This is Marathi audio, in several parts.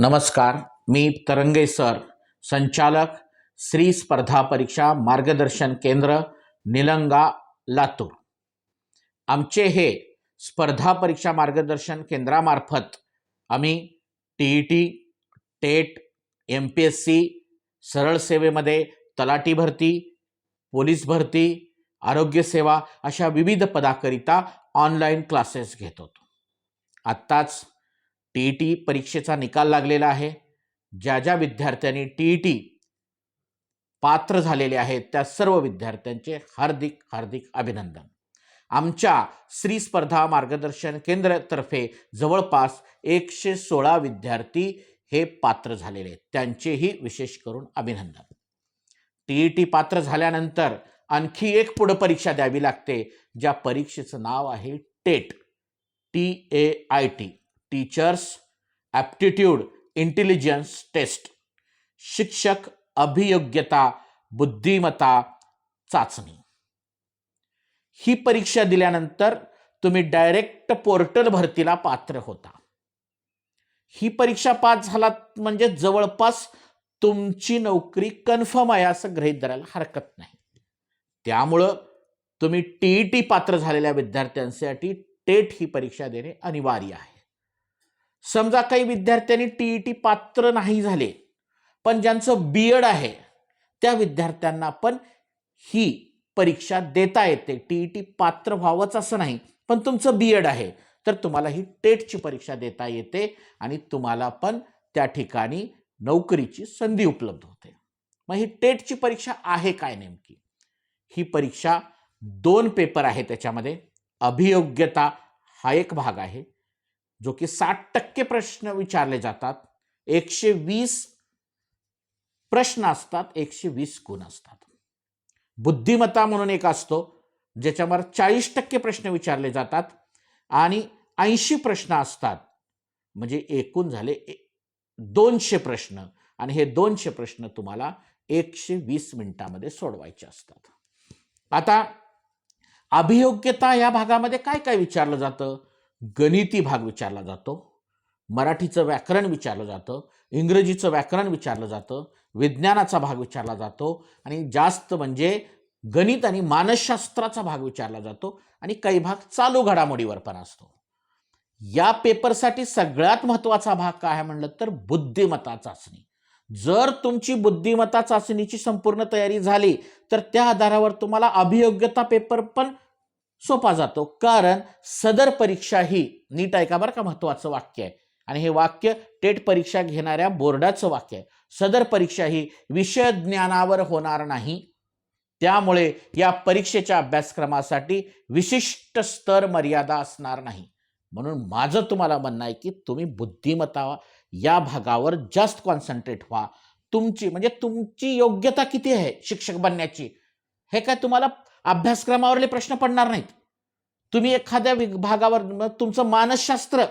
नमस्कार मी तरंगे सर संचालक श्री स्पर्धा परीक्षा मार्गदर्शन केंद्र निलंगा लातूर. आमचे हे स्पर्धा परीक्षा मार्गदर्शन केंद्रामार्फत आम्ही T E T TET M P S C सरळ सेवेमध्ये तलाटी भरती पोलीस भरती आरोग्यसेवा अशा विविध पदाकरिता ऑनलाईन क्लासेस घेत होतो. आत्ताच टी ई टी परीक्षेचा निकाल लागलेला आहे. ज्या ज्या विद्यार्थ्यांनी टी ई टी पात्र झालेले आहेत त्या सर्व विद्यार्थ्यांचे हार्दिक हार्दिक अभिनंदन. आमच्या श्री स्पर्धा मार्गदर्शन केंद्रातर्फे जवळपास एकशे सोळा विद्यार्थी हे पात्र झालेले आहेत. त्यांचेही विशेष करून अभिनंदन. टी ई टी पात्र झाल्यानंतर आणखी एक पुढं परीक्षा द्यावी लागते ज्या परीक्षेचं नाव आहे TET T A I T. Teachers aptitude intelligence test शिक्षक अभियोग्यता बुद्धिमत्ता चाचणी. ही परीक्षा दिल्यानंतर तुम्ही डायरेक्ट पोर्टल भरतीला पात्र होता. ही परीक्षा पास झालात म्हणजे जवळपास तुमची नोकरी कन्फर्म आहे असं गृहीत धरायला हरकत नाही. त्यामुळं तुम्ही टी ई टी पात्र झालेल्या विद्यार्थ्यांसाठी टेट ही परीक्षा देणे अनिवार्य आहे. समजा काही विद्यार्थ्यांनी टी ई टी पात्र नाही झाले पण ज्यांचं बी एड आहे त्या विद्यार्थ्यांना पण ही परीक्षा देता येते. टी ई टी पात्र व्हावंच असं नाही पण तुमचं बी एड आहे तर तुम्हाला ही टेटची परीक्षा देता येते आणि तुम्हाला पण त्या ठिकाणी नोकरीची संधी उपलब्ध होते. मग ही टेटची परीक्षा आहे काय नेमकी? ही परीक्षा दोन पेपर आहे त्याच्यामध्ये. अभियोग्यता हा एक भाग आहे. जो की साठ टक्के प्रश्न विचारले जातात एकशे वीस प्रश्न असतात एकशे वीस गुण असतात. बुद्धिमत्ता म्हणून एक असतो ज्याच्यावर चाळीस टक्के प्रश्न विचारले जातात आणि ऐंशी प्रश्न असतात. म्हणजे एकूण झाले दोनशे प्रश्न आणि हे दोनशे प्रश्न तुम्हाला एकशे वीस मिनिटामध्ये सोडवायचे असतात. आता अभियोग्यता या भागामध्ये काय काय विचारलं जातं? गणिती भाग विचारला जातो मराठीचं व्याकरण विचारलं जातं इंग्रजीचं व्याकरण विचारलं जातं विज्ञानाचा भाग विचारला जातो आणि जास्त म्हणजे गणित आणि मानसशास्त्राचा भाग विचारला जातो आणि काही भाग चालू घडामोडीवर पण असतो. या पेपरसाठी सगळ्यात महत्त्वाचा भाग काय आहे म्हणलं तर बुद्धिमत्ता चाचणी. जर तुमची बुद्धिमत्ता चाचणीची संपूर्ण तयारी झाली तर त्या आधारावर तुम्हाला अभियोग्यता पेपर पण सोपा जातो. कारण सदर परीक्षा ही नीट ऐका बरं का महत्त्वाचं वाक्य आहे? आणि हे वाक्य टेट परीक्षा घेणाऱ्या बोर्डाचं वाक्य आहे. सदर परीक्षा ही विषय ज्ञानावर होणार नाही. त्यामुळे या परीक्षेच्या अभ्यासक्रमासाठी विशिष्ट स्तर मर्यादा असणार नाही. म्हणून माझं तुम्हाला म्हणणं आहे की तुम्ही बुद्धिमत्ता या भागावर जास्त कॉन्सन्ट्रेट व्हा. तुमची म्हणजे तुमची योग्यता किती आहे शिक्षक बनण्याची? हे काय तुम्हाला अभ्यासक्रमावरले प्रश्न पडणार नाहीत? तुम्ही एखाद्या विग- भागावर तुमचं मानसशास्त्र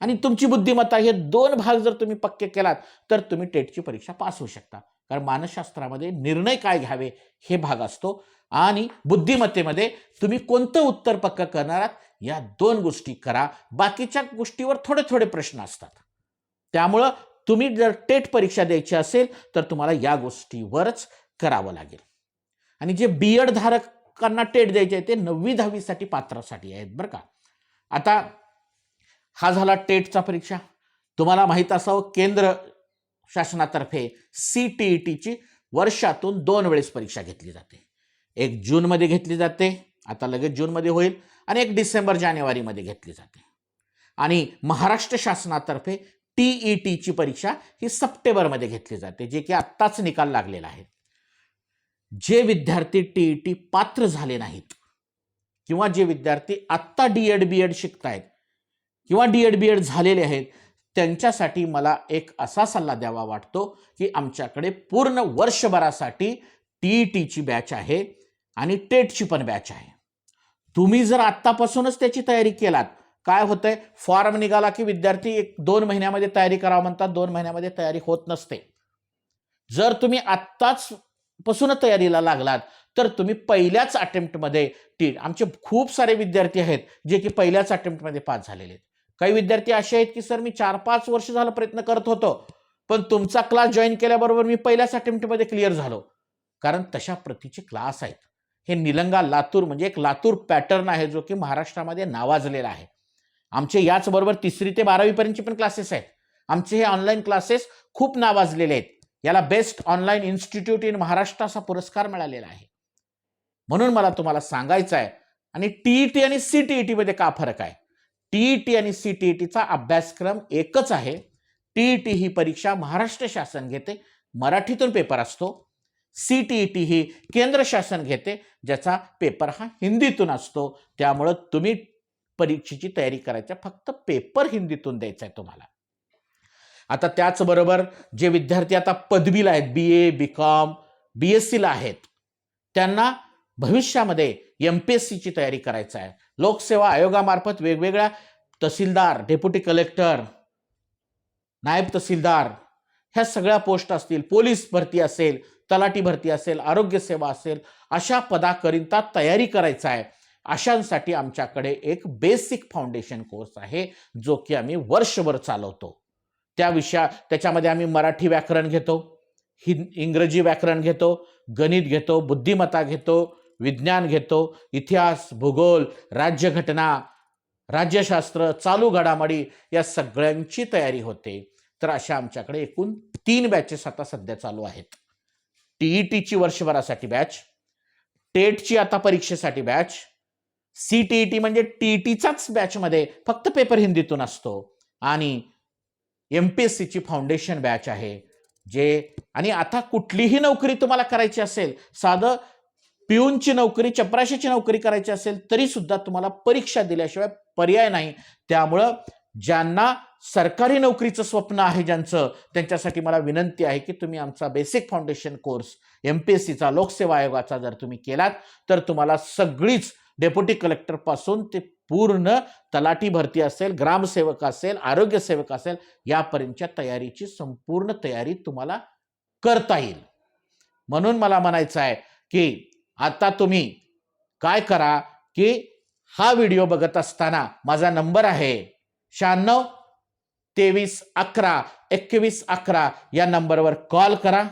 आणि तुमची बुद्धिमत्ता हे दोन भाग जर तुम्ही पक्के केलात तर तुम्ही टेटची परीक्षा पास होऊ शकता. कारण मानसशास्त्रामध्ये निर्णय काय घ्यावे हे भाग असतो आणि बुद्धिमत्तेमध्ये तुम्ही कोणतं उत्तर पक्क करणार आहात या दोन गोष्टी करा. बाकीच्या गोष्टीवर थोडे थोडे प्रश्न असतात. त्यामुळं तुम्ही जर टेट परीक्षा द्यायची असेल तर तुम्हाला या गोष्टीवरच करावं लागेल. आणि जे बी एड धारकांना टेट द्यायचे आहे ते नववी दहावीसाठी पात्रासाठी आहेत बरं का? आता हा झाला टेटचा परीक्षा. तुम्हाला माहीत असावं केंद्र शासनातर्फे सी टी ई टीची वर्षातून दोन वेळेस परीक्षा घेतली जाते. एक जूनमध्ये घेतली जाते आता लगेच जूनमध्ये होईल आणि एक डिसेंबर जानेवारीमध्ये घेतली जाते. आणि महाराष्ट्र शासनातर्फे टी ई टीची परीक्षा ही सप्टेंबरमध्ये घेतली जाते जे की आत्ताच निकाल लागलेला आहे. जे विद्यार्थी टी ई टी पात्र झाले नाहीत किंवा जे विद्यार्थी आत्ता डी एड बी एड शिकतायत किंवा डी एड बी एड झालेले आहेत त्यांच्यासाठी मला एक असा सल्ला द्यावा वाटतो की आमच्याकडे पूर्ण वर्षभरासाठी टी ई टीची बॅच आहे आणि टेटची पण बॅच आहे. तुम्ही जर आत्तापासूनच त्याची तयारी केलात काय होतंय? फॉर्म निघाला की विद्यार्थी एक दोन महिन्यामध्ये तयारी करावं म्हणतात दोन महिन्यामध्ये तयारी होत नसते. जर तुम्ही आत्ताच पासून तयारीला लागलात तर तुम्ही पहिल्याच अटेम्प्टमध्ये टी आमचे खूप सारे विद्यार्थी आहेत जे की पहिल्याच अटेम्प्टमध्ये पास झालेले आहेत. काही विद्यार्थी असे आहेत की सर मी चार पाच वर्ष झालं प्रयत्न करत होतो पण तुमचा क्लास जॉईन केल्याबरोबर मी पहिल्याच अटेम्प्टमध्ये क्लिअर झालो. कारण तशा प्रतीचे क्लास आहेत. हे निलंगा लातूर म्हणजे एक लातूर पॅटर्न आहे जो की महाराष्ट्रामध्ये नावाजलेला आहे. आमचे याचबरोबर तिसरी ते बारावीपर्यंतचे पण क्लासेस आहेत. आमचे हे ऑनलाईन क्लासेस खूप नावाजलेले आहेत. याला best online institute in Maharashtra असा पुरस्कार मिळालेला आहे. म्हणून मला तुम्हाला सांगायचं आहे आणि टीईटी आणि सीटीईटी मध्ये का फरक आहे? टीईटी आणि सीटीईटीचा अभ्यासक्रम एकच आहे. टीईटी ही परीक्षा महाराष्ट्र शासन घेते मराठीतून पेपर असतो. सीटीईटी ही केंद्र शासन घेते ज्याचा पेपर हा हिंदीतून असतो. त्यामुळं तुम्ही परीक्षेची तयारी करायच्या फक्त पेपर हिंदीतून द्यायचा आहे तुम्हाला. आता त्याचबरोबर जे विद्यार्थी आता पदवीला आहेत बी A B com B S सीला आहेत त्यांना भविष्यामध्ये एम पी एस सीची तयारी करायचं आहे. लोकसेवा आयोगामार्फत वेगवेगळ्या तहसीलदार डेप्युटी कलेक्टर नायब तहसीलदार ह्या सगळ्या पोस्ट असतील पोलीस भरती असेल तलाटी भरती असेल आरोग्य सेवा असेल अशा पदाकरिता तयारी करायचा आहे. अशांसाठी आमच्याकडे एक बेसिक फाउंडेशन कोर्स आहे जो की आम्ही वर्षभर चालवतो. त्या विषया त्याच्यामध्ये आम्ही मराठी व्याकरण घेतो हिं इंग्रजी व्याकरण घेतो गणित घेतो बुद्धिमत्ता घेतो विज्ञान घेतो इतिहास भूगोल राज्यघटना राज्यशास्त्र चालू घडामोडी या सगळ्यांची तयारी होते. तर अशा आमच्याकडे एकूण तीन बॅचेस आता सध्या चालू आहेत. टीई टीची वर्षभरासाठी बॅच टेटची आता परीक्षेसाठी batch C T E T म्हणजे टी टीचाच बॅचमध्ये फक्त पेपर हिंदीतून असतो. आणि एम पी एस सीची फाउंडेशन बॅच आहे. जे आणि आता कुठलीही नोकरी तुम्हाला करायची असेल साधं पिऊनची नोकरी चपराशीची नोकरी करायची असेल तरी सुद्धा तुम्हाला परीक्षा दिल्याशिवाय पर्याय नाही. त्यामुळं ज्यांना सरकारी नोकरीचं स्वप्न आहे ज्यांचं त्यांच्यासाठी मला विनंती आहे की तुम्ही आमचा basic foundation course M P S सीचा लोकसेवा आयोगाचा जर तुम्ही केलात तर तुम्हाला सगळीच डेप्युटी कलेक्टरपासून ते पूर्ण तलाठी भरती असेल ग्रामसेवक असेल आरोग्यसेवक असेल यापर्यंतच्या तयारीची संपूर्ण तयारी तुम्हाला करता येईल. म्हणून मला म्हणायचं आहे की आता तुम्ही काय करा की हा व्हिडिओ बघत असताना माझा नंबर आहे शहाण्णव तेवीस अकरा एकवीस अकरा या नंबरवर कॉल करा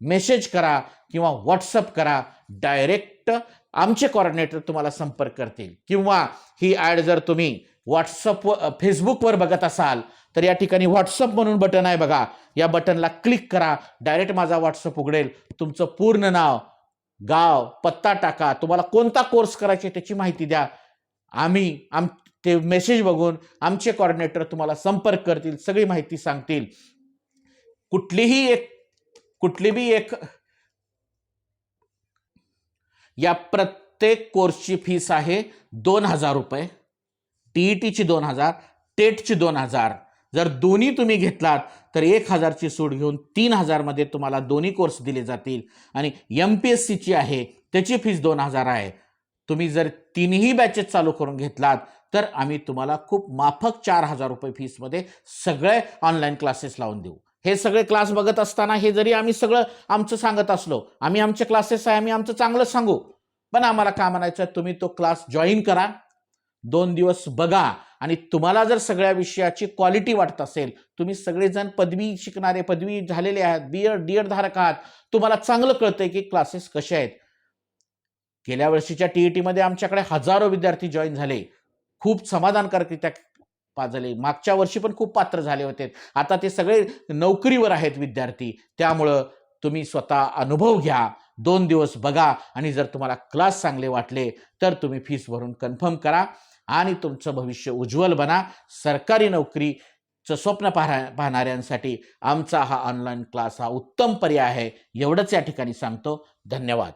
मेसेज करा किंवा व्हॉट्सअप करा डायरेक्ट आमचे कॉर्डिनेटर तुम्हाला संपर्क करतील. किंवा ही ॲड जर तुम्ही व्हॉट्सअप फेसबुकवर बघत असाल तर या ठिकाणी व्हॉट्सअप म्हणून बटन आहे बघा. या बटनला क्लिक करा. डायरेक्ट माझा व्हॉट्सअप उघडेल. तुमचं पूर्ण नाव गाव पत्ता टाका. तुम्हाला कोणता कोर्स करायचे त्याची माहिती द्या. आम्ही आम ते मेसेज बघून आमचे कॉर्डिनेटर तुम्हाला संपर्क करतील सगळी माहिती सांगतील. कुठलीही एक कुठली बी एक या प्रत्येक कोर्सची फीस आहे दोन हजार रुपये. टी ई टीची दोन हजार टेटची दोन हजार. जर दोन्ही तुम्ही घेतलात तर एक हजारची सूट घेऊन तीन हजारमध्ये तुम्हाला दोन्ही कोर्स दिले जातील. आणि एम पी एस सीची आहे त्याची फीस दोन हजार आहे. तुम्ही जर तिन्ही बॅचेस चालू करून घेतलात तर आम्ही तुम्हाला खूप माफक चार हजार रुपये फीसमध्ये सगळे ऑनलाईन क्लासेस लावून देऊ. हे सगळे क्लास बघत असताना हे जरी आम्ही सगळं आमचं सांगत असलो आम्ही आमचे क्लासेस आहे आम्ही आमचं चांगलं सांगू. पण आम्हाला का म्हणायचं आहे? तुम्ही तो क्लास जॉईन करा. दोन दिवस बघा. आणि तुम्हाला जर सगळ्या विषयाची क्वालिटी वाटत असेल तुम्ही सगळेजण पदवी शिकणारे पदवी झालेले आहात बी एड डी एड धारक आहात तुम्हाला चांगलं कळतंय की क्लासेस कसे आहेत. गेल्या वर्षीच्या टी ई टीमध्ये आमच्याकडे हजारो विद्यार्थी जॉईन झाले. खूप समाधानकारकरित्या पाजले. मागच्या वर्षी पण खूप पात्र झाले होते. आता ते सगळे नोकरीवर आहेत विद्यार्थी. त्यामुळं तुम्ही स्वतः अनुभव घ्या. दोन दिवस बघा आणि जर तुम्हाला क्लास चांगले वाटले तर तुम्ही फीस भरून कन्फर्म करा आणि तुमचं भविष्य उज्ज्वल बना. सरकारी नोकरीचं स्वप्न पाहा पाहणाऱ्यांसाठी आमचा हा ऑनलाईन क्लास हा उत्तम पर्याय आहे. एवढंच या ठिकाणी सांगतो. धन्यवाद.